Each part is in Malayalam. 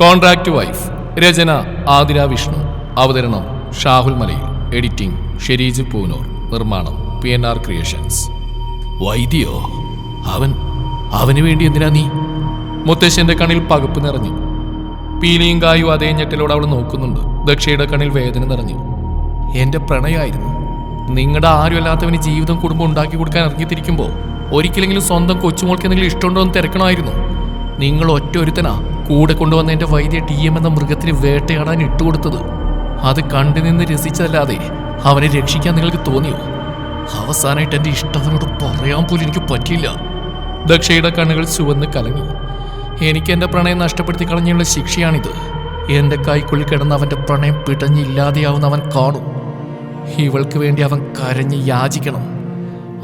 കോൺട്രാക്ട് വൈഫ് രചന ആതിര വിഷ്ണു. അവതരണം ഷാഹുൽ മലയിൽ. എഡിറ്റിംഗ് ഷെരീജ് പൂനൂർ. നിർമ്മാണം പി എൻ ആർ ക്രിയേഷൻസ്. വൈദ്യോ അവൻ അവന് വേണ്ടി എന്തിനാ നീ? മുത്തശ്ശന്റെ കണ്ണിൽ പകപ്പ് നിറഞ്ഞു. പീലിയും കായും അതേ ഞെട്ടലോട് അവൾ നോക്കുന്നുണ്ട്. ദക്ഷയുടെ കണ്ണിൽ വേദന നിറഞ്ഞു. എന്റെ പ്രണയമായിരുന്നു നിങ്ങളുടെ ആരുമല്ലാത്തവന് ജീവിതം കുടുംബം ഉണ്ടാക്കി കൊടുക്കാൻ ഇറങ്ങിത്തിരിക്കുമ്പോൾ ഒരിക്കലെങ്കിലും സ്വന്തം കൊച്ചുമോൾക്ക് എന്തെങ്കിലും ഇഷ്ടമുണ്ടോ എന്ന് തിരക്കണമായിരുന്നു. നിങ്ങൾ ഒറ്റ ഒരുത്തനാ. കൂടെ കൊണ്ടുവന്ന എന്റെ വൈദ്യ ടി എം എന്ന മൃഗത്തിന് വേട്ടയാടാൻ ഇട്ടുകൊടുത്തത്. അത് കണ്ടു നിന്ന് രസിച്ചതല്ലാതെ അവനെ രക്ഷിക്കാൻ നിങ്ങൾക്ക് തോന്നിയോ? അവസാനമായിട്ട് എന്റെ ഇഷ്ടത്തിനോട് പറയാൻ പോലും എനിക്ക് പറ്റിയില്ല. ദക്ഷയുടെ കണ്ണുകൾ ചുവന്ന് കലങ്ങി. എനിക്ക് എന്റെ പ്രണയം നഷ്ടപ്പെടുത്തി കളഞ്ഞുള്ള ശിക്ഷയാണിത്. എന്റെ കൈക്കുള്ളിൽ കിടന്ന് അവന്റെ പ്രണയം പിടഞ്ഞില്ലാതെയാവുന്ന അവൻ കാണും. ഇവൾക്ക് വേണ്ടി അവൻ കരഞ്ഞ് യാചിക്കണം.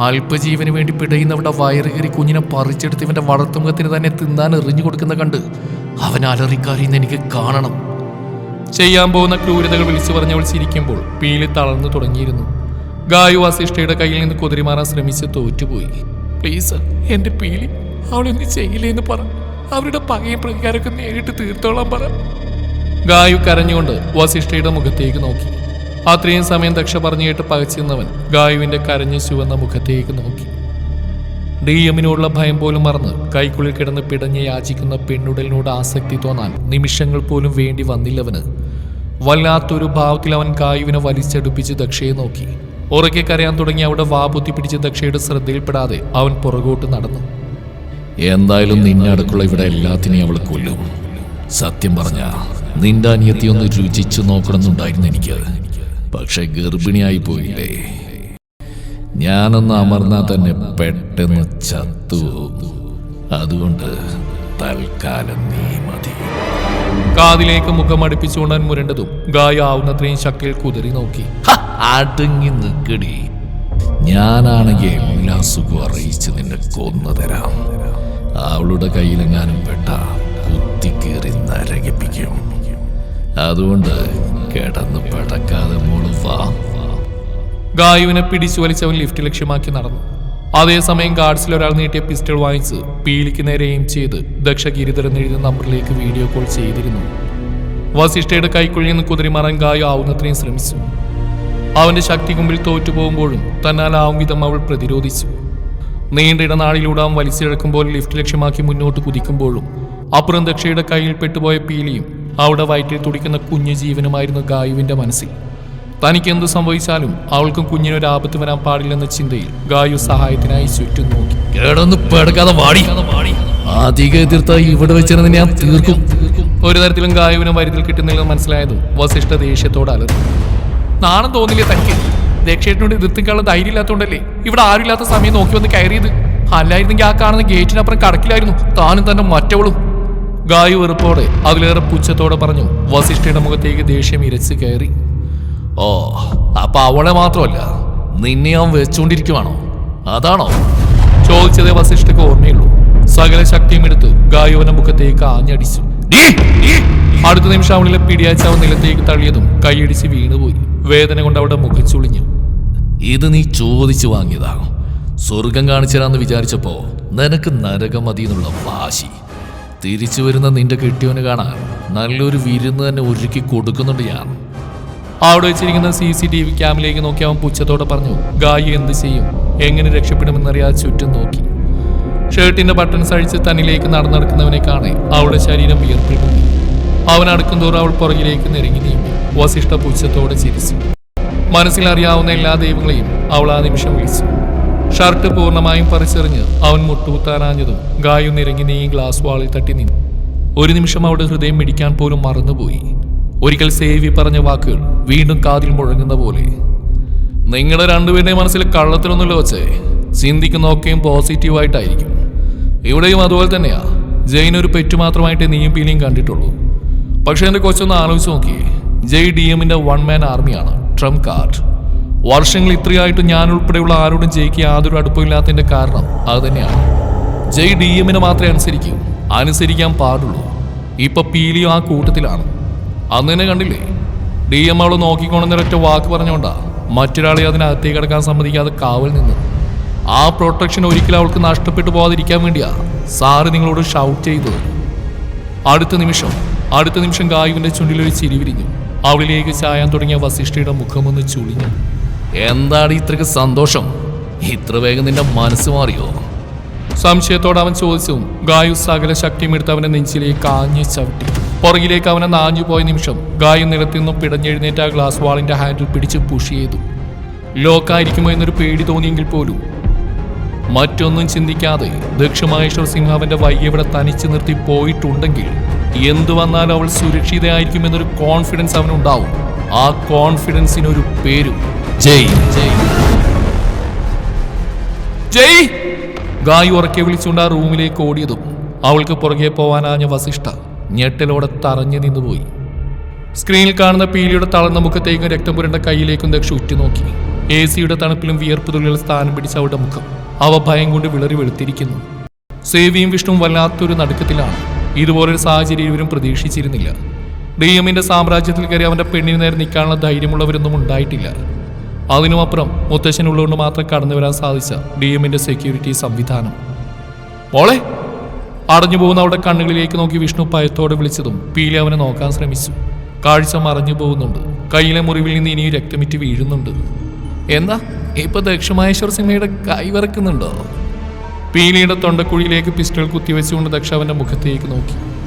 അല്പജീവന് വേണ്ടി പിടയുന്നവരുടെ വയറുകയറി കുഞ്ഞിനെ പറിച്ചെടുത്ത് ഇവന്റെ വളർത്തുമുഖത്തിന് തന്നെ തിന്നാൻ എറിഞ്ഞു കൊടുക്കുന്ന കണ്ട് അവൻ അലറിക്കാരിന്ന് എനിക്ക് കാണണം. ചെയ്യാൻ പോകുന്ന ക്രൂരതകൾ വിളിച്ചു പറഞ്ഞവൾ ചിരിക്കുമ്പോൾ പീലി തളർന്നു തുടങ്ങിയിരുന്നു. ഗായു വസിഷ്ഠയുടെ കയ്യിൽ നിന്ന് കുതിരിമാറാൻ ശ്രമിച്ച് തോറ്റുപോയി. പ്ലീസ് എന്റെ പീലി അവളൊന്നും ചെയ്യില്ലെന്ന് പറ. അവരുടെ പകയും പ്രതികാരമൊക്കെ നേരിട്ട് തീർത്തോളാൻ പറ. ഗായു കരഞ്ഞുകൊണ്ട് വസിഷ്ഠയുടെ മുഖത്തേക്ക് നോക്കി. അത്രയും സമയം ദക്ഷ പറഞ്ഞു കേട്ട് പകച്ചിരുന്നവൻ ഗായുവിന്റെ കരഞ്ഞു ചുവന്ന മുഖത്തേക്ക് നോക്കി. ഡി എമ്മിനോടുള്ള ഭയം പോലും മറന്ന് കൈക്കുള്ളിൽ കിടന്ന് പിടഞ്ഞ് യാചിക്കുന്ന പെണ്ണുടലിനോട് ആസക്തി തോന്നാൻ നിമിഷങ്ങൾ പോലും വേണ്ടി വന്നില്ലവന്. വല്ലാത്തൊരു ഭാവത്തിൽ അവൻ കായുവിനെ വലിച്ചടുപ്പിച്ച് ദക്ഷയെ നോക്കി. ഉറക്കെ കരയാൻ തുടങ്ങി അവിടെ വാ പിടിച്ച് ദക്ഷയുടെ ശ്രദ്ധയിൽപ്പെടാതെ അവൻ പുറകോട്ട് നടന്നു. എന്തായാലും നിന്നെ അടുക്കുള്ള ഇവിടെ എല്ലാത്തിനെയും അവൾ കൊല്ലും. സത്യം പറഞ്ഞ നിന്റെ അനിയത്തി ഒന്ന് രുചിച്ചു നോക്കണമെന്നുണ്ടായിരുന്നു എനിക്ക്. പക്ഷെ ഗർഭിണിയായി പോയില്ലേ? ഞാനൊന്ന് അമർന്നാൽ തന്നെ പെട്ടെന്ന് ചത്തു അതുകൊണ്ട് തൽക്കാലം നീ മതി. കാതിലേക്ക് മുഖം അടുപ്പിച്ചുകൊണ്ടാൻ മുരണ്ടതും ഗായ ആവുന്നത്രയും ശക്തിയിൽ കുതിരി നോക്കി. അടങ്ങി നിൽക്കടി. ഞാനാണെങ്കിൽ എല്ലാ സുഖവും അറിയിച്ച് നിന്നെ കൊന്നു തരാം. അവളുടെ കയ്യിലെങ്ങാനും പെട്ട കുത്തിക്കേറി നരകിപ്പിക്കും. അതുകൊണ്ട് കിടന്ന് പടക്കാതെ മോൾ വാ. ഗായുവിനെ പിടിച്ചു വലിച്ചവൻ ലിഫ്റ്റ് ലക്ഷ്യമാക്കി നടന്നു. അതേസമയം ഗാർഡ്സിൽ ഒരാൾ നീട്ടിയ പിസ്റ്റൾ വാങ്ങിച്ച് പീലിക്ക് നേരെ എയിം ചെയ്ത് ദക്ഷ ഗിരിധരൻ എഴുതിയ നമ്പറിലേക്ക് വീഡിയോ കോൾ ചെയ്തിരുന്നു. വസിഷ്ഠയുടെ കൈക്കുള്ളിൽ നിന്ന് കുതിരിമാറാൻ ഗായു ആവുന്നത്രയും ശ്രമിച്ചു. അവന്റെ ശക്തി മുമ്പിൽ തോറ്റുപോകുമ്പോഴും തന്നാലാവും വിധം അവൾ പ്രതിരോധിച്ചു. നീണ്ട ഇടനാളിലൂടെ അവൻ വലിച്ചിഴക്കുമ്പോൾ ലിഫ്റ്റ് ലക്ഷ്യമാക്കി മുന്നോട്ട് കുതിക്കുമ്പോഴും അപ്പുറം ദക്ഷയുടെ കയ്യിൽ പെട്ടുപോയ പീലിയും അവിടെ വയറ്റിൽ തുടിക്കുന്ന കുഞ്ഞു ജീവനുമായിരുന്നു ഗായുവിന്റെ മനസ്സിൽ. തനിക്ക് എന്ത് സംഭവിച്ചാലും അവൾക്കും കുഞ്ഞിനൊരു ആപത്ത് വരാൻ പാടില്ലെന്ന ചിന്തയിൽ ഗായു സഹായത്തിനായി ചുറ്റും നോക്കി. കേടൊന്ന് പേടക്കാതെ വാടി. അധികം എതിർത്ത ഇവിടെ വെച്ചിരുന്ന ഞാൻ തീർക്കും. ഒരു തരത്തിലും ഗായുവിനെ വരുതിൽ കിട്ടുന്നില്ലെന്ന് മനസ്സിലായതും വസിഷ്ഠ ദേഷ്യത്തോട് അലർന്നു നാണം തോന്നില്ലേ തനിക്ക്? ദക്ഷേട്ടിനോട് എതിർത്തിക്കാനുള്ള ധൈര്യം ഇല്ലാത്തതുകൊണ്ടല്ലേ ഇവിടെ ആരുമില്ലാത്ത സമയം നോക്കി വന്ന് കയറിയത്? അല്ലായിരുന്നെങ്കിൽ ആ കാണുന്ന ഗേറ്റിനപ്പുറം കടക്കിലായിരുന്നു. താനും തന്നെ മറ്റവളും. ഗായു വെറുപ്പോടെ അതിലേറെ പുച്ഛത്തോടെ പറഞ്ഞു വസിഷ്ഠയുടെ മുഖത്തേക്ക് ദേഷ്യം ഇരച്ച് കയറി. ഓ അപ്പൊ അവളെ മാത്രമല്ല നിന്നെ അവൻ വെച്ചുകൊണ്ടിരിക്കുവാണോ അതാണോ? ചോദിച്ചതേ വസിഷ്ഠക്ക് ഓർമ്മയുള്ളൂ. സകല ശക്തിയും എടുത്ത് ഗായുവന മുഖത്തേക്ക് ആഞ്ഞടിച്ചു. അടുത്ത നിമിഷം അവളിലെ പിടിയാച്ച അവൻ നിലത്തേക്ക് തള്ളിയതും കൈയടിച്ച് വീണുപോയി. വേദന കൊണ്ട് അവിടെ മുഖം ചുളിഞ്ഞു. ഇത് നീ ചോദിച്ചു വാങ്ങിയതാ സ്വർഗം കാണിച്ചതാന്ന് വിചാരിച്ചപ്പോ നിനക്ക് നരകം മതി എന്നുള്ള വാശി. തിരിച്ചു വരുന്ന നിന്റെ കെട്ടിയവന് കാണാൻ നല്ലൊരു വിരുന്ന് തന്നെ ഒരുക്കി കൊടുക്കുന്നുണ്ട് ഞാൻ. അവിടെ വെച്ചിരിക്കുന്ന സി സി ടി വി ക്യാമിലേക്ക് നോക്കി അവൻ പുച്ഛത്തോടെ പറഞ്ഞു ഗായി എന്ത് ചെയ്യും? എങ്ങനെ രക്ഷപ്പെടുമെന്നറിയാതെ ചുറ്റും നോക്കി. ഷർട്ടിന്റെ ബട്ടൺസ് അഴിച്ച് തന്നിലേക്ക് നടന്നെടുക്കുന്നവനെ കാണെ അവളുടെ ശരീരം വിയർപ്പിൽ അവൻ അടുക്കും തോറും അവൾ പുറകിലേക്ക് നെരുങ്ങി നീങ്ങി വസിഷ്ഠ പുച്ഛത്തോടെ ചിരിച്ചു. മനസ്സിൽ അറിയാവുന്ന എല്ലാ ദൈവങ്ങളെയും അവൾ ആ നിമിഷം വിളിച്ചു. ഷർട്ട് പൂർണമായും പറിച്ചെറിഞ്ഞ് അവൻ മുട്ടുകുത്താനാഞ്ഞതും ഗായു നിരങ്ങി നീ ഗ്ലാസ് വാളിൽ തട്ടി നിന്നു. ഒരു നിമിഷം അവളുടെ ഹൃദയം മിടിക്കാൻ പോലും മറന്നുപോയി. ഒരിക്കൽ സേവി പറഞ്ഞ വാക്കുകൾ വീണ്ടും കാതിൽ മുഴങ്ങുന്ന പോലെ. നിങ്ങളെ രണ്ടുപേരുടെ മനസ്സിൽ കള്ളത്തിലൊന്നുമില്ല വച്ചേ ചിന്തിക്കുന്നൊക്കെയും പോസിറ്റീവായിട്ടായിരിക്കും. ഇവിടെയും അതുപോലെ തന്നെയാ. ജയിൻ ഒരു പെറ്റു മാത്രമായിട്ട് നീയും പീലിയും കണ്ടിട്ടുള്ളൂ. പക്ഷെ എന്റെ കൊച്ചൊന്ന് ആലോചിച്ച് നോക്കിയേ. ജയ് ഡി എമ്മിന്റെ വൺ മാൻ ആർമിയാണ്. Trump card. വർഷങ്ങൾ ഇത്രയായിട്ട് ഞാൻ ഉൾപ്പെടെയുള്ള ആരോടും ജയ്ക്ക് യാതൊരു അടുപ്പമില്ലാത്തതിന്റെ കാരണം അത് തന്നെയാണ്. ജയ് ഡി എമ്മിനെ മാത്രമേ അനുസരിക്കൂ. അനുസരിക്കാൻ പാടുള്ളൂ. ഇപ്പൊ പീലിയും ആ കൂട്ടത്തിലാണ്. അന്ന് തന്നെ കണ്ടില്ലേ? ഡി എം അവൾ നോക്കിക്കോണെന്നൊരൊറ്റ വാക്ക് പറഞ്ഞുകൊണ്ടാ മറ്റൊരാളെ അതിനകത്തേക്ക് കിടക്കാൻ സമ്മതിക്കാതെ കാവൽ നിന്ന്. ആ പ്രൊട്ടക്ഷൻ ഒരിക്കലും അവൾക്ക് നഷ്ടപ്പെട്ടു പോകാതിരിക്കാൻ വേണ്ടിയാ സാറ് നിങ്ങളോട് ഷൗട്ട് ചെയ്തത്. അടുത്ത നിമിഷം അടുത്ത നിമിഷം ഗായുവിന്റെ ചുണ്ടിലൊരു ചിരി വിരിഞ്ഞു. അവളിലേക്ക് ചായാൻ തുടങ്ങിയ വസിഷ്ഠയുടെ മുഖമൊന്ന് ചുളിഞ്ഞു. എന്താണ് ഇത്രയ്ക്ക് സന്തോഷം? ഇത്ര വേഗം നിന്റെ മനസ്സ് മാറിയോ? സംശയത്തോടെ അവൻ ചോദിച്ചു ഗായു സകല ശക്തിയും എടുത്ത് അവന്റെ നെഞ്ചിലേക്ക് കാഞ്ഞു ചവിട്ടി. പുറകിലേക്ക് അവനെ നാഞ്ഞു പോയ നിമിഷം ഗായു നിലത്തിൽ നിന്നും പിടഞ്ഞെഴുന്നേറ്റ് ആ ഗ്ലാസ് വാളിന്റെ ഹാൻഡിൽ പിടിച്ച് പുഷ് ചെയ്തു. ലോക്കായിരിക്കുമോ എന്നൊരു പേടി തോന്നിയെങ്കിൽ പോലും. മറ്റൊന്നും ചിന്തിക്കാതെ ദക്ഷമഹേശ്വർ സിംഹ അവന്റെ വയ്യവിടെ തനിച്ചു നിർത്തി പോയിട്ടുണ്ടെങ്കിൽ എന്തു വന്നാലും അവൾ സുരക്ഷിതയായിരിക്കുമെന്നൊരു കോൺഫിഡൻസ് അവനുണ്ടാവും. ആ കോൺഫിഡൻസിനൊരു പേരും ജയ്. ജയ്. ജയ്! ഗായു ഉറക്കെ വിളിച്ചുകൊണ്ട് ആ റൂമിലേക്ക് ഓടിയതും അവൾക്ക് പുറകെ പോവാനാഞ്ഞ വസിഷ്ഠ ഞെട്ടലോടെ തറഞ്ഞു നിന്നുപോയി. സ്ക്രീനിൽ കാണുന്ന പീലിയുടെ തളർന്ന മുഖത്തേക്കും രക്തം പുരണ്ട കയ്യിലേക്കും ദക്ഷ ഉറ്റുനോക്കി. എ സിയുടെ തണുപ്പിലും വിയർപ്പ് തുള്ളികൾ സ്ഥാനം പിടിച്ച അവളുടെ മുഖം. അവ ഭയം കൊണ്ട് വിളറി വെളുത്തിരിക്കുന്നു. സേവിയും വിഷ്ണുവും വല്ലാത്തൊരു നടുക്കത്തിലാണ്. ഇതുപോലൊരു സാഹചര്യം ഇവരും പ്രതീക്ഷിച്ചിരുന്നില്ല. ഡി എമ്മിന്റെ സാമ്രാജ്യത്തിൽ കയറി അവന്റെ പെണ്ണിന് നേരെ നിൽക്കാനുള്ള ധൈര്യമുള്ളവരൊന്നും ഉണ്ടായിട്ടില്ല. അതിനുമപ്പുറം മുത്തശ്ശനുള്ളതുകൊണ്ട് മാത്രം കടന്നു വരാൻ സാധിച്ച ഡി എമ്മിന്റെ സെക്യൂരിറ്റി സംവിധാനം. മോളെ അടഞ്ഞു പോകുന്ന അവിടെ കണ്ണുകളിലേക്ക് നോക്കി വിഷ്ണു ഭയത്തോടെ വിളിച്ചതും പീലി അവനെ നോക്കാൻ ശ്രമിച്ചു. കാഴ്ച മറഞ്ഞു പോകുന്നുണ്ട്. കയ്യിലെ മുറിവിൽ നിന്ന് ഇനിയും രക്തമിറ്റ് വീഴുന്നുണ്ട്. എന്താ? ഇപ്പൊ ദക്ഷമഹേശ്വർ സിനിമയുടെ കൈ വിറക്കുന്നുണ്ടോ പീലിയുടെ തൊണ്ടക്കുഴിയിലേക്ക് പിസ്റ്റൾ കുത്തിവെച്ചുകൊണ്ട് ദക്ഷ അവന്റെ മുഖത്തേക്ക് നോക്കി.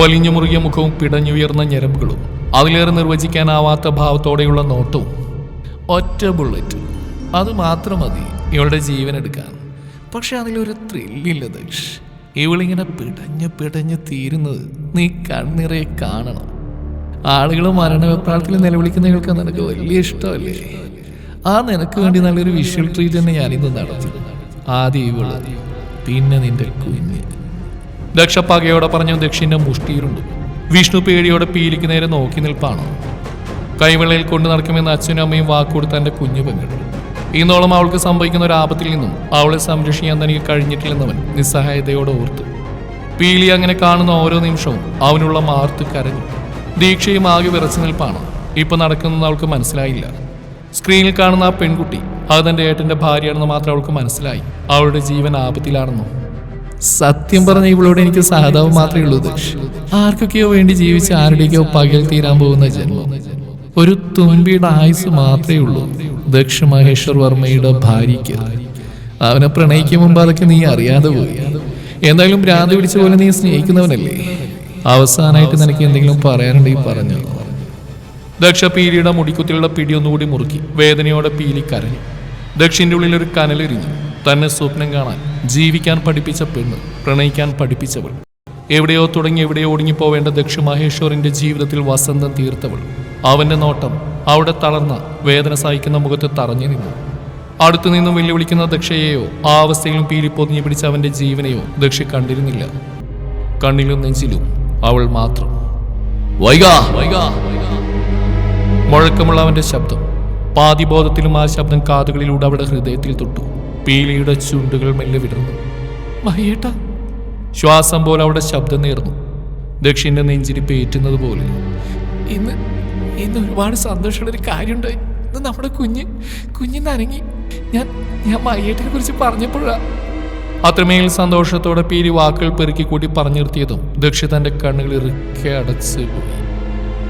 വലിഞ്ഞു മുറുകിയ മുഖവും പിടഞ്ഞുയർന്ന ഞരമ്പുകളും അതിലേറെ നിർവചിക്കാനാവാത്ത ഭാവത്തോടെയുള്ള നോട്ടവും. ഒറ്റ ബുള്ളറ്റ്. അത് മാത്രം മതി. ഇവളുടെ ജീവൻ എടുക്കാൻ. പക്ഷെ അതിലൊരു ത്രില്ലില്ല ദക്ഷ്. ഇവളിങ്ങനെ പിടഞ്ഞ് പിടഞ്ഞ് തീരുന്നത് നീ കണ്ണിറയെ കാണണം. ആളുകൾ മരണവെപ്രാളത്തിൽ നിലവിളിക്കുന്നവർക്ക് നിനക്ക് വലിയ ഇഷ്ടമല്ലേ? ആ നിനക്ക് വേണ്ടി നല്ലൊരു വിഷ്വൽ ട്രീറ്റ് തന്നെ ഞാനിന്ന് നടത്തി. ആദ്യം ഇവൾ പിന്നെ നിന്റെ കുഞ്ഞ്. ദക്ഷ പറഞ്ഞു ദക്ഷിന്റെ മുഷ്ടിയിലുണ്ട്. വിഷ്ണു പേടിയോടെ പീലിക്ക് നേരെ നോക്കി നിൽപ്പാണ്? കൈവെള്ളയിൽ കൊണ്ടു നടക്കുമെന്ന് അച്ഛനും അമ്മയും വാക്കുകൊടുത്ത എന്റെ കുഞ്ഞു പെങ്ങൾ ഇന്നോളം അവൾക്ക് സംഭവിക്കുന്ന ഒരു ആപത്തിൽ നിന്നും അവളെ സംരക്ഷിക്കാൻ തനിക്ക് കഴിഞ്ഞിട്ടില്ലെന്നവൻ നിസ്സഹായതയോടെ ഓർത്തു. പീലി അങ്ങനെ കാണുന്ന ഓരോ നിമിഷവും അവനുള്ള മാർത്ത് കരഞ്ഞു. ദീക്ഷയും ആകെ വിറച്ചു നിൽപ്പാണ്. ഇപ്പൊ നടക്കുന്നത് അവൾക്ക് മനസ്സിലായില്ല. സ്ക്രീനിൽ കാണുന്ന ആ പെൺകുട്ടി അത് തന്റെ ഏട്ടന്റെ ഭാര്യയാണെന്ന് മാത്രം അവൾക്ക് മനസ്സിലായി. അവളുടെ ജീവൻ ആപത്തിലാണെന്നും. സത്യം പറഞ്ഞ ഇവളോട് എനിക്ക് സഹതാവ് മാത്രമേ ഉള്ളൂ ആർക്കൊക്കെയോ വേണ്ടി ജീവിച്ച് ആരുടെയൊക്കെയോ പകൽ തീരാൻ പോകുന്ന ജന്മം. ഒരു തുമ്പിയുടെ ആയുസ് മാത്രമേ ഉള്ളൂ. ദക്ഷ മഹേശ്വർ വർമ്മയുടെ ഭാര്യയ്ക്ക്. അവനെ പ്രണയിക്കും മുമ്പ് അതൊക്കെ നീ അറിയാതെ പോയി. എന്തായാലും ഭ്രാന്ത് പിടിച്ച പോലെ നീ സ്നേഹിക്കുന്നവനല്ലേ? അവസാനമായിട്ട് നിനക്ക് എന്തെങ്കിലും പറയാനുണ്ടെങ്കിൽ പറഞ്ഞു. ദക്ഷ പീലിയുടെ മുടിക്കുത്തിലുള്ള പിടി ഒന്നുകൂടി മുറുക്കി വേദനയോടെ പീലി കരഞ്ഞു. ദക്ഷിന്റെ ഉള്ളിൽ ഒരു കനലെറിഞ്ഞു തന്നെ സ്വപ്നം കാണാൻ ജീവിക്കാൻ പഠിപ്പിച്ച പെണ്ണ് പ്രണയിക്കാൻ പഠിപ്പിച്ചവൾ. എവിടെയോ തുടങ്ങി എവിടെയോ ഒടുങ്ങിപ്പോവേണ്ട ദക്ഷ മഹേശ്വറിന്റെ ജീവിതത്തിൽ വസന്തം തീർത്തവൾ. അവന്റെ നോട്ടം അവിടെ തളർന്ന വേദന സഹിക്കുന്ന മുഖത്ത് തറഞ്ഞു നിന്നു. അടുത്തു നിന്നും വെല്ലുവിളിക്കുന്ന ദക്ഷയെയോ ആ അവസ്ഥയിലും പീലിപ്പൊതിഞ്ഞു പിടിച്ച അവന്റെ ജീവനെയോ ദക്ഷ കണ്ടിരുന്നില്ല. കണ്ണിലും നെഞ്ചിലും അവൾ മാത്രം. വൈകാ. വൈകാ. മുഴക്കമുള്ള അവന്റെ ശബ്ദം. പാതിബോധത്തിലും ആ ശബ്ദം കാതുകളിലൂടെ അവളുടെ ഹൃദയത്തിൽ തൊട്ടു. പീലിയുടെ ചുണ്ടുകൾ മെല്ലെ വിടർന്നു. ശ്വാസം പോലെ അവിടെ ശബ്ദം നേർന്നു. ദക്ഷിന്റെ നെഞ്ചിരി പേറ്റുന്നത് പോലെ. ഇന്ന് ഇന്ന് ഒരുപാട് സന്തോഷമുള്ളൊരു കാര്യമുണ്ട്. ഇന്ന് നമ്മുടെ കുഞ്ഞ് കുഞ്ഞ് നനങ്ങി ഞാൻ ഞാൻ മയ്യേട്ടിനെ കുറിച്ച് പറഞ്ഞപ്പോഴാ. അത്രമേൽ സന്തോഷത്തോടെ പേരി വാക്കുകൾ പെറുക്കി കൂട്ടി പറഞ്ഞു നിർത്തിയതും ദക്ഷ തന്റെ കണ്ണുകൾ ഇറുക്കെ അടച്ചു പോയി.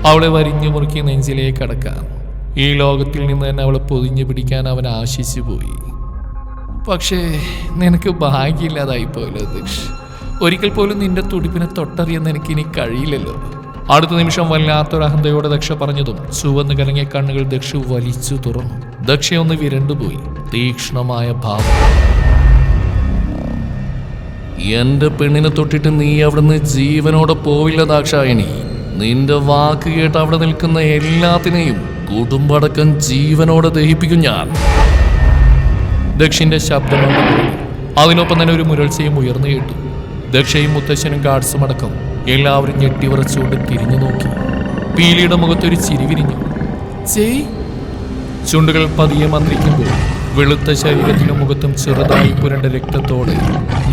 അവളെ വരിഞ്ഞു മുറുക്കി നെഞ്ചിലേക്ക് അടക്കാൻ. ഈ ലോകത്തിൽ നിന്ന് തന്നെ അവളെ പൊതിഞ്ഞു പിടിക്കാൻ അവൻ ആശിച്ചു പോയി. പക്ഷേ നിനക്ക് ഭാഗ്യമില്ലാതായി പോയല്ലോ ദക്ഷ്. ഒരിക്കൽ പോലും നിന്റെ തുടിപ്പിനെ തൊട്ടറിയാൻ എനിക്ക് ഇനി കഴിയില്ലല്ലോ. അടുത്ത നിമിഷം വല്ലാത്തൊരു അഹന്തയോടെ ദക്ഷ പറഞ്ഞതും ചുവന്ന് കലങ്ങിയ കണ്ണുകൾ ദക്ഷ വലിച്ചു തുറന്നു. ദക്ഷ ഒന്ന് വിരണ്ടുപോയി തീക്ഷ്ണമായ ഭാവം. എന്റെ പെണ്ണിനെ തൊട്ടിട്ട് നീ അവിടുന്ന് ജീവനോടെ പോവില്ല ദാക്ഷായണി. നിന്റെ വാക്ക് കേട്ട് അവിടെ നിൽക്കുന്ന എല്ലാത്തിനെയും കുടുംബടക്കം ജീവനോടെ ദഹിപ്പിക്കും ഞാൻ. ദക്ഷിന്റെ ശബ്ദം. അതിനൊപ്പം തന്നെ ഒരു മുരൾച്ചയും ഉയർന്നു കേട്ടു. ദക്ഷയും മുത്തശ്ശനും ഗാഡ്സും അടക്കം എല്ലാവരും ഞെട്ടിവിറച്ചുകൊണ്ട് തിരിഞ്ഞു നോക്കി. പീലിയുടെ മുഖത്തൊരു ചിരി വിരിഞ്ഞു ജയ് ചുണ്ടുകൾ പതിയെ മന്ത്രിക്കുമ്പോൾ വെളുത്ത ശരീരത്തിനും മുഖത്തും ചെറുതായി പുരണ്ട രക്തത്തോടെ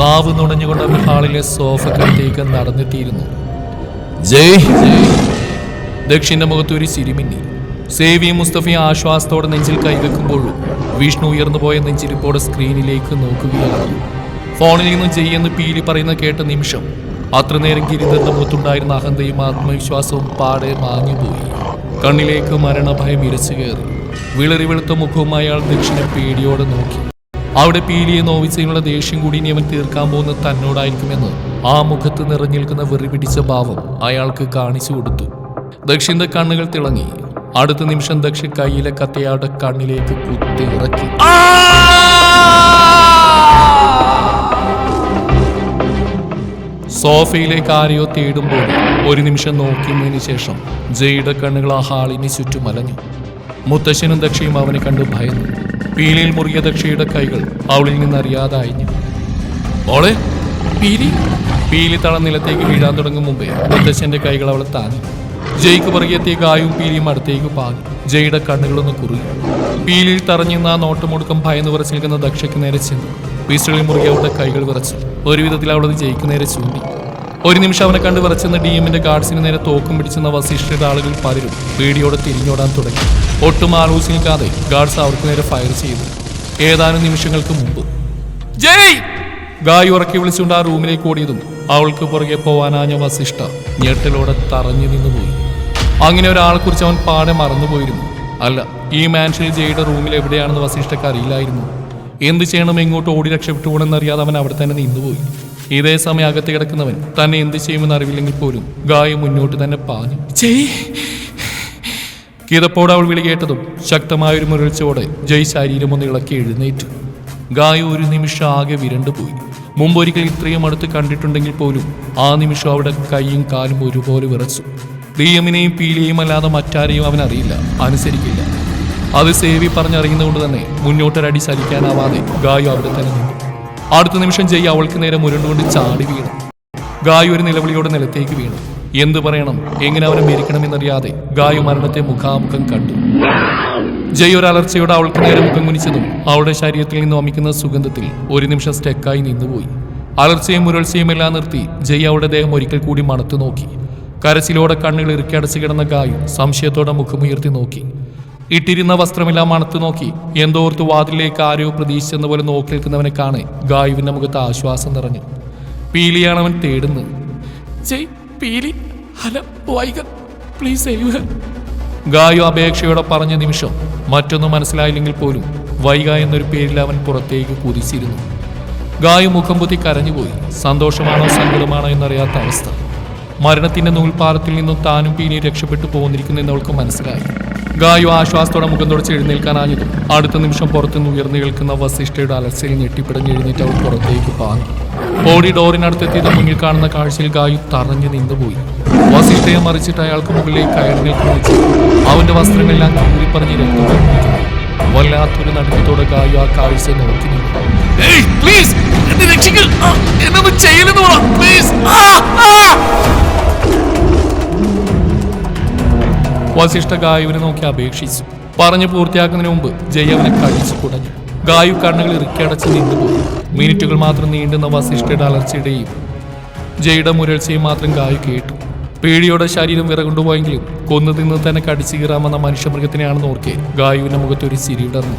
നാവ് നുണഞ്ഞുകൊണ്ട് ഹാളിലെ സോഫക്കത്തേക്ക് നടന്നെത്തിയിരുന്നു. ജയ്. ജയ് ദക്ഷിന്റെ മുഖത്ത് ഒരു ചിരിമിന്നി. സേവി മുസ്തഫി ആശ്വാസത്തോടെ നെഞ്ചിൽ കൈവെക്കുമ്പോഴും വിഷ്ണു ഉയർന്നുപോയ നെഞ്ചിരിപ്പോടെ സ്ക്രീനിലേക്ക് നോക്കുകയായിരുന്നു. ഫോണിൽ നിന്നും എന്ന് പീലി പറയുന്ന കേട്ട നിമിഷം അത്ര നേരം ഗിരിധറിന്റെ മുഖത്തുണ്ടായിരുന്ന അഹന്തയും ആത്മവിശ്വാസവും പാടെ മാഞ്ഞുപോയി. കണ്ണിലേക്ക് മരണഭയം ഇരച്ചു കയറി. വിളറി വെളുത്ത മുഖവും അയാൾ ദക്ഷിണ പേടിയോടെ നോക്കി. അവിടെ പീലിയെ നോവിച്ചതിനുള്ള ദേഷ്യം കൂടി ഇനി അവൻ തീർക്കാൻ പോകുന്ന തന്നോടായിരിക്കുമെന്ന് ആ മുഖത്ത് നിറഞ്ഞു നിൽക്കുന്ന വെറി പിടിച്ച ഭാവം അയാൾക്ക് കാണിച്ചു കൊടുത്തു. ദക്ഷിന്റെ കണ്ണുകൾ തിളങ്ങി. അടുത്ത നിമിഷം ദക്ഷി കയ്യിലെ കത്തയാളുടെ കണ്ണിലേക്ക് കുത്തി ഇറക്കി. സോഫയിലേക്ക് ആരെയോ തേടുമ്പോൾ ഒരു നിമിഷം നോക്കിയതിനു ശേഷം ജയുടെ കണ്ണുകൾ ആ ഹാളിന് ചുറ്റും മുത്തശ്ശനും ദക്ഷയും അവനെ കണ്ട് ഭയന്നു. പീലിയിൽ മുറിയ ദക്ഷയുടെ കൈകൾ അവളിൽ നിന്ന് അറിയാതെ അയഞ്ഞു. മോളെ പീലി. പീലി തളം നിലത്തേക്ക് വീഴാൻ തുടങ്ങും മുമ്പേ മുത്തശ്ശന്റെ കൈകൾ അവളെ താങ്ങി. ജയ്ക്ക് പുറകെത്തിയ ഗായും പീലിയും അടുത്തേക്ക് പാഞ്ഞു. ജയുടെ കണ്ണുകളൊന്ന് കുറുകി. പീലിയിൽ തറഞ്ഞിരുന്ന ആ നോട്ടമുടുക്കം ഭയന്ന് വിറച്ച് നിൽക്കുന്ന ദക്ഷയ്ക്ക് നേരെ ചെന്നു. പിസ്റ്റളിൽ മുറുകെ അവളുടെ കൈകൾ വിറച്ചു. ഒരുവിധത്തിൽ അവളത് ജയ്ക്ക് നേരെ ചൂണ്ടി. ഒരു നിമിഷം അവനെ കണ്ട് വിറച്ചെന്ന ഡി എമ്മിന്റെ ഗാർഡ്സിന് നേരെ തോക്കും പിടിച്ചെന്ന വസിഷ്ഠയുടെ ആളുകൾ പലരും പേടിയോടെ തിരിഞ്ഞോടാൻ തുടങ്ങി. ഒട്ടും ആലോചിച്ച് നിൽക്കാതെ ഗാർഡ്സ് അവർക്ക് നേരെ ഫയർ ചെയ്തു. ഏതാനും നിമിഷങ്ങൾക്ക് മുമ്പ്. ജയ്! ഗായ് ഉറക്കി വിളിച്ചുകൊണ്ട് ആ റൂമിലേക്ക് ഓടിയതും അവൾക്ക് പുറകെ പോവാനാഞ്ഞ വസിഷ്ഠ ഞെട്ടലോടെ തറഞ്ഞു നിന്നുപോയി. അങ്ങനെ ഒരാളെ കുറിച്ച് അവൻ പാടെ മറന്നുപോയിരുന്നു. അല്ല ഈ മാൻഷനിൽ ജയുടെ റൂമിൽ എവിടെയാണെന്ന് വസിഷ്ഠക്ക് അറിയില്ലായിരുന്നു. എന്ത് ചെയ്യണം എങ്ങോട്ട് ഓടി രക്ഷപ്പെട്ടു പോകണമെന്നറിയാതെ അവൻ അവിടെ തന്നെ നിന്നുപോയി. ഇതേ സമയം അകത്ത് കിടക്കുന്നവൻ തന്നെ എന്ത് ചെയ്യുമെന്ന് അറിവില്ലെങ്കിൽ പോലും ഗായ മുന്നോട്ട് തന്നെ പാഞ്ഞു. ജയ് കിതപ്പോടെ അവൾ വിളി കേട്ടതും ശക്തമായൊരു മുരൾച്ചയോടെ ജയ് ശരീരം ഒന്ന് ഇളക്കി എഴുന്നേറ്റു. ഗായ ഒരു നിമിഷം ആകെ വിരണ്ടുപോയി. മുമ്പൊരിക്കൽ ഇത്രയും അടുത്ത് കണ്ടിട്ടുണ്ടെങ്കിൽ പോലും ആ നിമിഷം അവിടെ കൈയും കാലും ഒരുപോലെ വിറച്ചു. ദിയമിനെയും പീലിയെയും അല്ലാതെ മറ്റാരെയും അവൻ അറിയില്ല അനുസരിക്കില്ല. അത് സേവി പറഞ്ഞറിയുന്നതുകൊണ്ട് തന്നെ മുന്നോട്ടൊരടി ചലിക്കാനാവാതെ ഗായു അവിടെ തന്നെ നിന്നു. അടുത്ത നിമിഷം ജയ് അവൾക്ക് നേരെ മുരണ്ടുകൊണ്ട് ചാടി വീണു. ഗായു ഒരു നിലവിളിയോടെ നിലത്തേക്ക് വീണു. എന്തു പറയണം? എങ്ങനെ അവനെ മരിക്കണമെന്നറിയാതെ ഗായു മരണത്തെ മുഖാമുഖം കണ്ടു. ജയ് ഒരു അലർച്ചയോടെ അവൾക്ക് നേരെ മുഖം കുനിച്ചതും അവളുടെ ശരീരത്തിൽ നിന്ന് വമിക്കുന്ന സുഗന്ധത്തിൽ ഒരു നിമിഷം സ്റ്റെക്കായി നിന്നുപോയി. അലർച്ചയും മുരൾച്ചയും എല്ലാം നിർത്തി ജയ് അവളുടെ ദേഹം ഒരിക്കൽ കൂടി മണത്തു നോക്കി. കരച്ചിലോടെ കണ്ണുകൾ ഇറുക്കിയടച്ച് കിടന്ന ഗായു സംശയത്തോടെ മുഖമുയർത്തി നോക്കി. ഇട്ടിരുന്ന വസ്ത്രമെല്ലാം മണത്തു നോക്കി. എന്തോർത്ത് വാതിലേക്ക് ആരോ പ്രതീക്ഷിച്ചെന്ന പോലെ നോക്കി നിൽക്കുന്നവനെ കാണെ ഗായുവിന്റെ മുഖത്ത് ആശ്വാസം നിറഞ്ഞു. പീലിയാണ് അവൻ തേടുന്നത്. പീലി ഹല പ്ലീസ് സേവ് ഗായു അപേക്ഷയോടെ പറഞ്ഞ നിമിഷം മറ്റൊന്നും മനസ്സിലായില്ലെങ്കിൽ പോലും വൈക എന്നൊരു പേരിൽ അവൻ പുറത്തേക്ക് കുതിച്ചിരുന്നു. ഗായു മുഖം പൊത്തി കരഞ്ഞുപോയി. സന്തോഷമാണോ സങ്കടമാണോ എന്നറിയാത്ത അവസ്ഥ. മരണത്തിന്റെ നൂൽപ്പാറത്തിൽ നിന്നും താനും പീലിയും രക്ഷപ്പെട്ടു പോന്നിരിക്കുന്നു എന്നവൾക്ക് മനസ്സിലായി. ഗായു ആശ്വാസത്തോടെ മുഖം തുടച്ച് എഴുന്നേൽക്കാനാഞ്ഞതും അടുത്ത നിമിഷം പുറത്തുനിന്ന് ഉയർന്നു കേൾക്കുന്ന വസിഷ്ഠയുടെ അലർച്ചയിൽ ഞെട്ടിപ്പിടഞ്ഞ് എഴുന്നേറ്റ് അവൾ പുറത്തേക്ക് പാഞ്ഞു. ഓടി ഡോറിനടുത്തെത്തിയത് മുന്നിൽ കാണുന്ന കാഴ്ചയിൽ ഗായു തറഞ്ഞു നിന്നുപോയി. വസിഷ്ഠയെ മറിച്ചിട്ട് അയാൾക്ക് മുകളിലേക്ക് കയറി നിൽക്കുന്നു അവന്റെ വസ്ത്രങ്ങളെല്ലാം കീറിപ്പറഞ്ഞ് രക്തം. വല്ലാത്തൊരു നടുക്കത്തോടെ ഗായു ആ കാഴ്ച നോക്കി പ്ലീസ് പ്ലീസ് വസിഷ്ഠ ഗായുവിനെ നോക്കി അപേക്ഷിച്ചു. പറഞ്ഞു പൂർത്തിയാക്കുന്നതിന് മുമ്പ് ജയ അവനെ കഴിച്ചു കുടഞ്ഞു. ഗായു കണ്ണുകൾ ഇറുക്കിയടച്ച് നിന്നുപോയി മിനിറ്റുകൾ മാത്രം നീണ്ടുന്ന വസിഷ്ഠയുടെ അലർച്ചയുടെയും ജയുടെ മുരൾച്ചയും മാത്രം ഗായു കേട്ടു. പേടിയോടെ ശരീരം വിറകൊണ്ടുപോയെങ്കിലും കൊന്നു നിന്ന് തന്നെ കടിച്ചു കീറാമെന്ന മനുഷ്യമൃഗത്തിനെയാണെന്ന് ഓർക്കെ ഗായുവിന്റെ മുഖത്ത് ഒരു ചിരി വിടർന്നു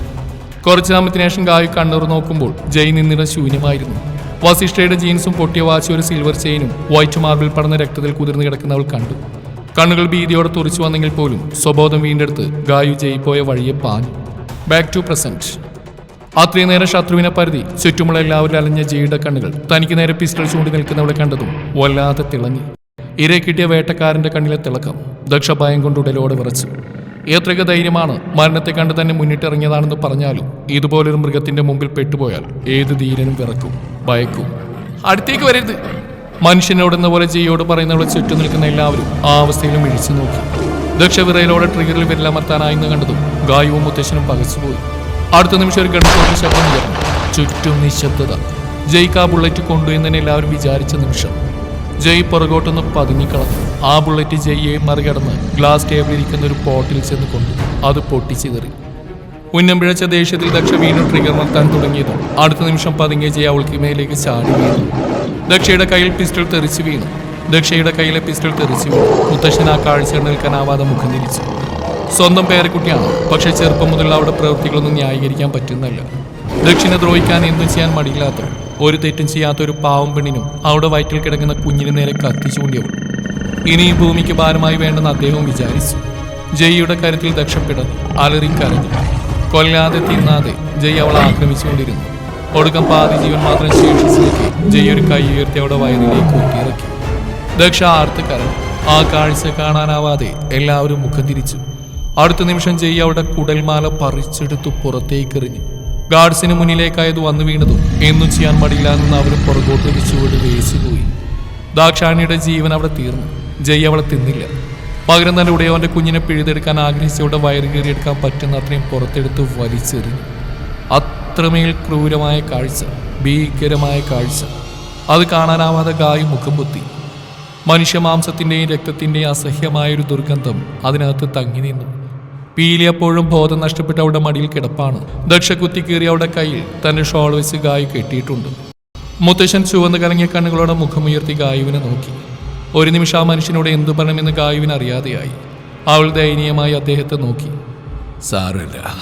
കുറച്ചു നാമത്തിന് ശേഷം ഗായു കണ്ണൂർ നോക്കുമ്പോൾ ജയ് നിന്നിട ശൂന്യമായിരുന്നു. വസിഷ്ഠയുടെ ജീൻസും പൊട്ടിയ വാച്ചി ഒരു സിൽവർ ചെയിനും വൈറ്റ് മാർബിൾ പടന്ന രക്തത്തിൽ കുതിർന്നു കിടക്കുന്നവൾ കണ്ടു. കണ്ണുകൾ ഭീതിയോടെ തുറച്ചു വന്നെങ്കിൽ പോലും സ്വബോധം വീണ്ടെടുത്ത് ഗായു ജയിപ്പോയ വഴിയെ പാഞ്ഞു. ബാക്ക് ടു പ്രസന്റ് അത്രയും നേരം ശത്രുവിനെ പരിധി ചുറ്റുമുള്ള എല്ലാവരും അലഞ്ഞ ജയുടെ കണ്ണുകൾ തനിക്ക് നേരെ പിസ്റ്റൾ ചൂണ്ടി നിൽക്കുന്നവളെ കണ്ടതും വല്ലാതെ തിളങ്ങി. ഇരയെ കിട്ടിയ വേട്ടക്കാരന്റെ കണ്ണിലെ തിളക്കം ദക്ഷ ഭയം കൊണ്ട് ഉടലോടെ വിറച്ചു. ഏത്രയ്ക്ക് ധൈര്യമാണ് മരണത്തെ കണ്ട് തന്നെ മുന്നിട്ടിറങ്ങിയതാണെന്ന് പറഞ്ഞാലും ഇതുപോലൊരു മൃഗത്തിന്റെ മുമ്പിൽ പെട്ടുപോയാൽ ഏത് ധീരനും വിറക്കും ഭയക്കും. അടുത്തേക്ക് വരരുത്. മനുഷ്യനോടെന്ന പോലെ ജീയോട് പറയുന്നവളെ ചുറ്റും നിൽക്കുന്ന എല്ലാവരും ആ അവസ്ഥയിലും ഇഴിച്ചു നോക്കി. ദക്ഷ വിറയിലോടെ ട്രിഗറിൽ വിരലമർത്താനായെന്ന് കണ്ടതും ഗായുവും മുത്തശ്ശനും പകച്ചുപോയി. അടുത്ത നിമിഷം ഒരു ഗണത്തോട്ട് ശബ്ദം ചുറ്റും നിശബ്ദത. ജയിക്കാ ബുള്ളറ്റ് കൊണ്ടുവന്നെ എല്ലാവരും വിചാരിച്ച നിമിഷം. ജയ് പുറകോട്ടൊന്ന് പതുങ്ങിക്കളഞ്ഞു. ആ ബുള്ളറ്റ് ജയ്യെ മറികടന്ന് ഗ്ലാസ് ടേബിളിൽ ഇരിക്കുന്ന ഒരു പോട്ടിൽ ചെന്ന് കൊണ്ടു. അത് പൊട്ടിച്ചിതറി. ഉന്നം പിഴച്ച ദേഷ്യത്തിൽ ദക്ഷ വീണ്ടും ട്രിഗർ നിർത്താൻ തുടങ്ങിയത്. അടുത്ത നിമിഷം പതുങ്ങിയ ജയ അവൾക്ക് മേലേക്ക് ചാടി വീണു. ദക്ഷയുടെ കയ്യിൽ പിസ്റ്റൾ തെറിച്ചു വീണു. ദക്ഷയുടെ കയ്യിലെ പിസ്റ്റൾ തെറിച്ചു വീണു. മുത്തശ്ശൻ ആ കാഴ്ച നിൽക്കാനാവാതെ മുഖം തിരിച്ചു. സ്വന്തം പേരക്കുട്ടിയാണ്. പക്ഷെ ചെറുപ്പം മുതലുള്ള അവരുടെ പ്രവൃത്തികളൊന്നും ന്യായീകരിക്കാൻ പറ്റുന്നല്ല ദക്ഷിണ ദ്രോഹിക്കാൻ എന്തും ചെയ്യാൻ മടിയില്ലാത്ത ഒരു തെറ്റും ചെയ്യാത്ത ഒരു പാവം പെണ്ണിനും അവിടെ വയറ്റിൽ കിടക്കുന്ന കുഞ്ഞിന് നേരെ കത്തിച്ചുകൊണ്ടിയവൾ. ഇനി ഭൂമിക്ക് ഭാരമായി വേണ്ടെന്ന് അദ്ദേഹം വിചാരിച്ചു. ജയ്യുടെ കരുത്തിൽ ദക്ഷപ്പെടൽ അലറിക്കരഞ്ഞു കൊല്ലാതെ തിന്നാതെ ജയ് അവളെ ആക്രമിച്ചുകൊണ്ടിരുന്നു. ഒടുക്കം പാതി ജീവൻ മാത്രം ശേഷിച്ചിലേക്ക് ജയ് ഒരു കൈ ഉയർത്തി അവിടെ വയറിലേക്ക് കൂട്ടിയിറക്കി. ദക്ഷ ആർത്ത് കരഞ്ഞു. ആ കാഴ്ച കാണാനാവാതെ എല്ലാവരും മുഖം തിരിച്ചു. അടുത്ത നിമിഷം ജയ് അവളുടെ കുടൽമാല പറിച്ചെടുത്തു പുറത്തേക്കെറിഞ്ഞു. ഗാർഡ്സിന് മുന്നിലേക്കായത് വന്നു വീണതും എന്നും ചെയ്യാൻ മടിയില്ലാന്ന് അവരും പുറകോട്ട് ഒരു ചുവട് ദാക്ഷാണിയുടെ ജീവൻ അവിടെ തീർന്നു. ജയ് അവളെ തിന്നില്ല. പകരം തന്റെ ഉടയവന്റെ കുഞ്ഞിനെ പിഴുതെടുക്കാൻ ആഗ്രഹിച്ചവിടെ വയറ് കീറിയെടുക്കാൻ പറ്റുന്ന അത്രയും പുറത്തെടുത്ത് വലിച്ചെറിഞ്ഞു. അത്രമേൽ ക്രൂരമായ കാഴ്ച ഭീകരമായ കാഴ്ച. അത് കാണാനാവാതെ ഗായി മുഖം പൊത്തി. മനുഷ്യമാംസത്തിന്റെയും രക്തത്തിന്റെയും അസഹ്യമായൊരു ദുർഗന്ധം അതിനകത്ത് തങ്ങി നിന്നു. പീലി അപ്പോഴും ബോധം നഷ്ടപ്പെട്ട് അവിടെ മടിയിൽ കിടപ്പാണ്. ദക്ഷ കുത്തി കീറി അവിടെ കയ്യിൽ തന്റെ ഷോൾ വെച്ച് ഗായ് കെട്ടിയിട്ടുണ്ട്. മുത്തശ്ശൻ ചുവന്ന് കലങ്ങിയ കണ്ണുകളോടെ മുഖമുയർത്തി ഗായുവിനെ നോക്കി. ഒരു നിമിഷം ആ മനുഷ്യനോട് എന്തു പറയണമെന്ന് ഗായുവിന് അറിയാതെയായി. അവൾ ദയനീയമായി അദ്ദേഹത്തെ നോക്കി. സാരമില്ല.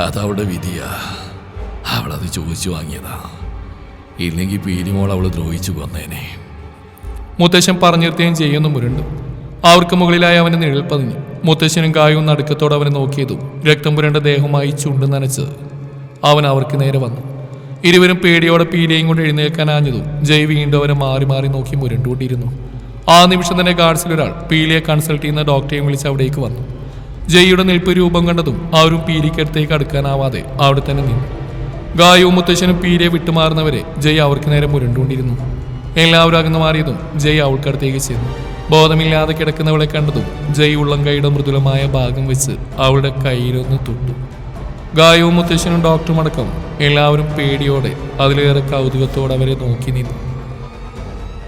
അതവളുടെ വിധിയാ. അവളത് ചോദിച്ചു വാങ്ങിയതാ. ഇല്ലെങ്കിൽ പീലിമോൾ അവൾ ദ്രോഹിച്ചു കൊന്നേനെ മുത്തശ്ശൻ പറഞ്ഞിരുത്തുകയും ചെയ്യുന്നു മുരണ്ടു. അവർക്ക് മുകളിലായി അവന്റെ നിഴൽ പതിഞ്ഞു. മുത്തശ്ശനും കായും നടുക്കത്തോടെ അവനെ നോക്കിയതും രക്തം പുരണ്ട ദേഹമായി ചുണ്ടു നനച്ച് അവൻ അവർക്ക് നേരെ വന്നു. ഇരുവരും പേടിയോടെ പീലിയും കൊണ്ട് എഴുന്നേൽക്കാനാഞ്ഞതും ജയ് വീണ്ടും അവനെ മാറി മാറി നോക്കി മുരണ്ടുകൊണ്ടിരുന്നു. ആ നിമിഷം തന്നെ ഗാർഡ്സിലൊരാൾ പീലിയെ കൺസൾട്ട് ചെയ്യുന്ന ഡോക്ടറെയും വിളിച്ച് അവിടേക്ക് വന്നു. ജയ്യുടെ നിൽപ്പ് രൂപം കണ്ടതും അവരും പീലിക്കടുത്തേക്ക് അടുക്കാനാവാതെ അവിടെ തന്നെ നിന്നു. ഗായവും മുത്തശ്ശനും പീലിയെ വിട്ടുമാറുന്നവരെ ജയ് അവർക്ക് നേരെ മുരണ്ടുകൊണ്ടിരുന്നു. എല്ലാവരും അകന്നു മാറിയതും ജയ് അവൾക്കടുത്തേക്ക് ചെന്നു. ബോധമില്ലാതെ കിടക്കുന്നവളെ കണ്ടതും ജയ് ഉള്ളംകൈയുടെ മൃദുലമായ ഭാഗം വെച്ച് അവളുടെ കയ്യിലൊന്ന് തൊട്ടു. ഗായവും മുത്തശ്ശനും ഡോക്ടറും അടക്കം എല്ലാവരും പേടിയോടെ അതിലേറെ കൗതുകത്തോടെ അവരെ നോക്കി നിന്നു.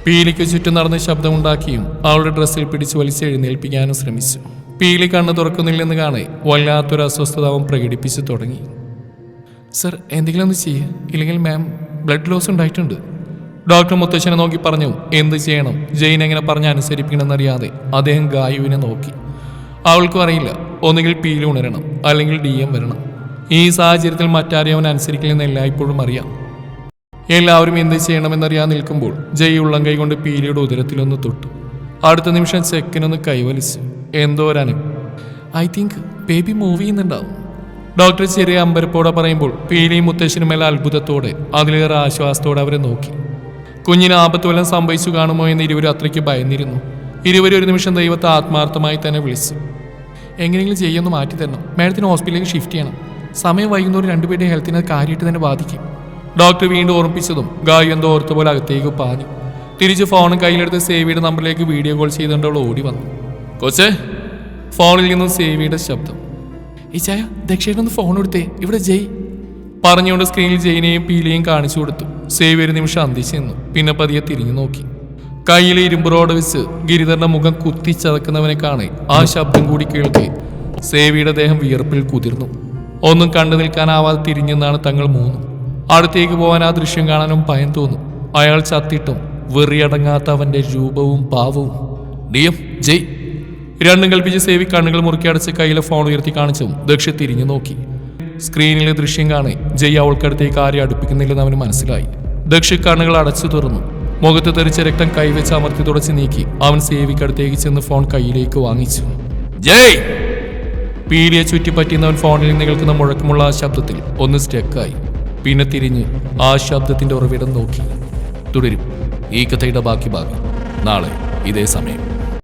പീലിക്ക് ചുറ്റും നടന്ന് ശബ്ദമുണ്ടാക്കിയും അവളുടെ ഡ്രസ്സിൽ പിടിച്ച് വലിച്ച് എഴുന്നേൽപ്പിക്കാനും ശ്രമിച്ചു. പീലി കണ്ണ് തുറക്കുന്നില്ലെന്ന് കാണെ വല്ലാത്തൊരു അസ്വസ്ഥത അവൻ പ്രകടിപ്പിച്ചു തുടങ്ങി. സർ എന്തെങ്കിലും ഒന്ന് ചെയ്യുക ഇല്ലെങ്കിൽ മാം ബ്ലഡ് ലോസ് ഉണ്ടായിട്ടുണ്ട്. ഡോക്ടർ മുത്തശ്ശനെ നോക്കി പറഞ്ഞു എന്ത് ചെയ്യണം? ജെയിൻ എങ്ങനെ പറഞ്ഞ് അനുസരിപ്പിക്കണമെന്നറിയാതെ അദ്ദേഹം ഗായുവിനെ നോക്കി. അവൾക്കും അറിയില്ല ഒന്നുകിൽ പീലി ഉണരണം അല്ലെങ്കിൽ ഡി എം വരണം. ഈ സാഹചര്യത്തിൽ മറ്റാരെയും അനുസരിക്കില്ലെന്ന് എല്ലായ്പ്പോഴും അറിയാം. എല്ലാവരും എന്ത് ചെയ്യണമെന്നറിയാൻ നിൽക്കുമ്പോൾ ജയ് ഉള്ളം കൈ കൊണ്ട് പീലിയുടെ ഉദരത്തിലൊന്ന് തൊട്ടു. അടുത്ത നിമിഷം ചെക്കിനൊന്ന് കൈവലിച്ചു. എന്തോ ഒരനം ഐ തിങ്ക് ബേബി മൂവ് ചെയ്യുന്നുണ്ടാവും. ഡോക്ടർ ചെറിയ അമ്പരപ്പോടെ പറയുമ്പോൾ പീലിയും മുത്തശ്ശനുമെല്ലാം അത്ഭുതത്തോടെ അതിലേറെ ആശ്വാസത്തോടെ അവരെ നോക്കി. കുഞ്ഞിന് ആപത്ത് വല്ലതും സംഭവിച്ചു കാണുമോ എന്ന് ഇരുവരും അത്രയ്ക്ക് ഭയന്നിരുന്നു. ഇരുവരും ഒരു നിമിഷം ദൈവത്തെ ആത്മാർത്ഥമായി തന്നെ വിളിച്ചു. എങ്ങനെയെങ്കിലും ചെയ്യൊന്ന് മാറ്റി തരണം. മാഡത്തിന് ഹോസ്പിറ്റലിലേക്ക് ഷിഫ്റ്റ് ചെയ്യണം. സമയം വൈകുന്നോറും രണ്ടുപേരുടെയും ഹെൽത്തിനെ കാര്യമായിട്ട് തന്നെ ബാധിക്കും. ഡോക്ടർ വീണ്ടും ഓർമ്മിപ്പിച്ചതും ഗായു എന്തോ ഓർത്ത പോലെ അകത്തേക്ക് പാഞ്ഞു. തിരിച്ച് ഫോണും കയ്യിലെടുത്ത് സേവിയുടെ നമ്പറിലേക്ക് വീഡിയോ കോൾ ചെയ്തുകൊണ്ട് അവൾ ഓടി വന്നു. കൊച്ചേ ഫോണിൽ നിന്നും സേവിയുടെ ശബ്ദം. ഈ ചായ ദക്ഷേട്ടൊന്ന് ഫോൺ എടുത്തേ. ഇവിടെ ജയ്. പറഞ്ഞുകൊണ്ട് സ്ക്രീനിൽ ജയിനെയും പീലിയും കാണിച്ചു കൊടുത്തു. സേവി ഒരു നിമിഷം അന്തിച്ചു നിന്നു പിന്നെ പതിയെ തിരിഞ്ഞു നോക്കി. കയ്യിലെ ഇരുമ്പുറോട് വെച്ച് ഗിരിധരന്റെ മുഖം കുത്തിച്ചതക്കുന്നവനെ കാണെ ആ ശബ്ദം കൂടി കേൾക്കെ സേവിയുടെ ദേഹം വിയർപ്പിൽ കുതിർന്നു. ഒന്നും കണ്ടു നിൽക്കാനാവാതെ തിരിഞ്ഞെന്നാണ് തങ്ങൾ മൂന്നും. അടുത്തേക്ക് പോകാൻ ആ ദൃശ്യം കാണാനും ഭയം തോന്നും. അയാൾ ചത്തിട്ടും വെറിയടങ്ങാത്ത അവന്റെ രൂപവും ഭാവവും. ഡിയം ജയ്. രണ്ടും കൽപ്പിച്ച് സേവി കണ്ണുകൾ മുറുക്കി അടച്ച് കയ്യിലെ ഫോൺ ഉയർത്തി കാണിച്ചും ദക്ഷ തിരിഞ്ഞു നോക്കി. സ്ക്രീനിലെ ദൃശ്യം കാണി ജയ് അവൾക്കടുത്തേക്ക് ആരെ അടുപ്പിക്കുന്നില്ലെന്ന് അവന് മനസ്സിലായി. ദക്ഷി കണ്ണുകൾ അടച്ചു തുറന്നു. മുഖത്ത് തെറിച്ച രക്തം കൈവച്ച് അമർത്തി തുടച്ച് നീക്കി അവൻ സേവിക്കടുത്തേക്ക് ചെന്ന് ഫോൺ കയ്യിലേക്ക് വാങ്ങിച്ചു. ജയ്! പീലിയെ ചുറ്റിപ്പറ്റിയുന്നവൻ ഫോണിൽ നിന്ന് കേൾക്കുന്ന മുഴക്കമുള്ള ആ ശബ്ദത്തിൽ ഒന്ന് സ്റ്റെക്കായി. പിന്നെ തിരിഞ്ഞ് ആ ശബ്ദത്തിന്റെ ഉറവിടം നോക്കി. തുടരും. ഈ കഥയുടെ ബാക്കി ഭാഗം. നാളെ ഇതേ സമയം.